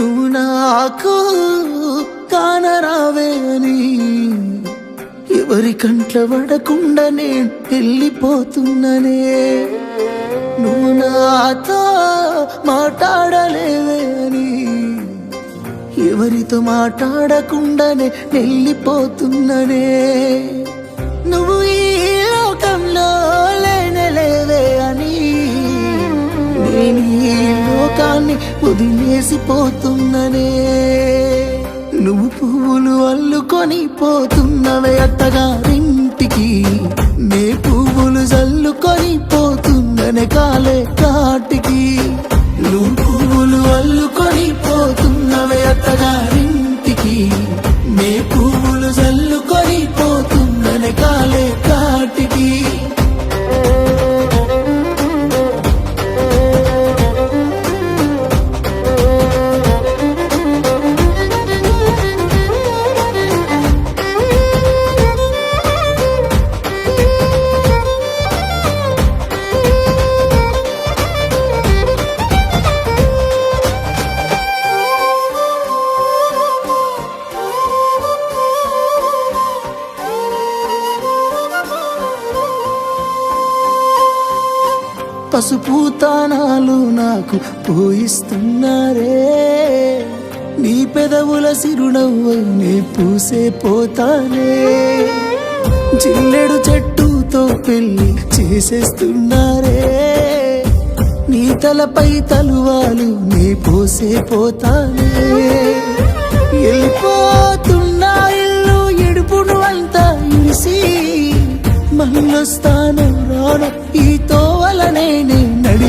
నువ్వు నాకు కానరావే అని. ఎవరి కంట్ల పడకుండా నేను వెళ్ళిపోతున్ననే. నువ్వు నాతో మాట్లాడలేవే అని. ఎవరితో మాట్లాడకుండానే వెళ్ళిపోతున్ననే. నువ్వు ఈ లోకాన్ని వదిలేసిపోతున్ననే నువ్వు పువ్వులు అల్లుకొని పోతున్నవే అత్తగారింటికి. నే పువ్వులు జల్లుకొని పోతున్ననే కాలే కాటికి. పసుపు తానాలు నాకు పోయిస్తున్నారే. నీ పెదవుల సిరునవ్వు పూసే పోతానే. జిల్లెడు చెట్టుతో పెళ్ళి చేసేస్తున్నారే. నీ తలపై తలువాలు నే పోసే పోతానే. వెళ్ళిపోతున్నా ఇల్లు ఎడుపును అంతా ఇరిసి మళ్ళొస్తాను రాను ఈ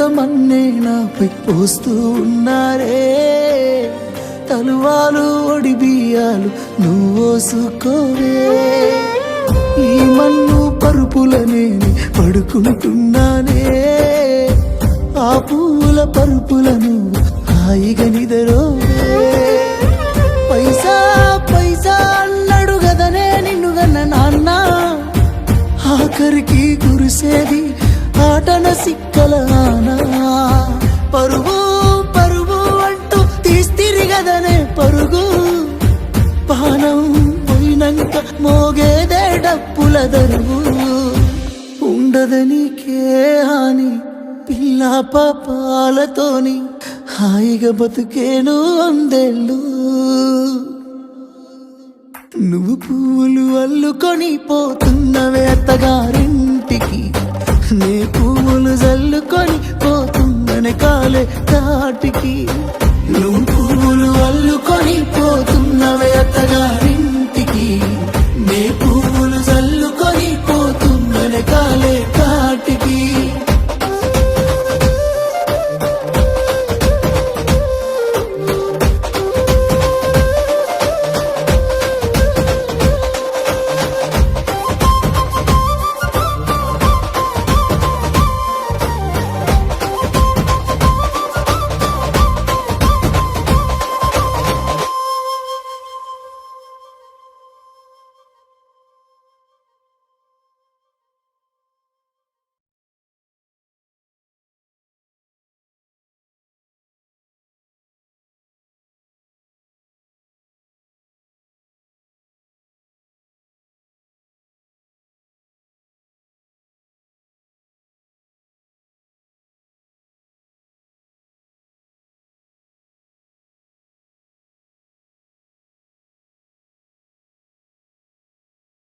పిడికిళ్ళతో నాపై పోస్తూ ఉన్నారే. తలువాలు ఒడి బియ్యాలు నువ్వోసుకోవే ఈ మన్ను పరుపులనే పడుకుంటున్నానే. ఆ పూల పరుపులను హాయిగా నిదరో పైసా పైసా అన్నడు గదనే నిన్ను గన్న నాన్న. ఆఖరికి కురిసేది ఆటన సిక్కలానా? పరుగు పరుగు అంటూ తీస్తిరిగదనే పరుగు. పానం పోయినంక మోగేదే డప్పుల దరువు. ఉండదనికే హాని పిల్ల పాపాలతోని హాయిగా బతుకేను అందేళ్ళు. నువ్వు పువ్వులు అల్లుకొని పోతున్నవే అత్తగారింటికి నీ పువ్వులు జల్లుకొని పోతుందనే కాలే కాటికి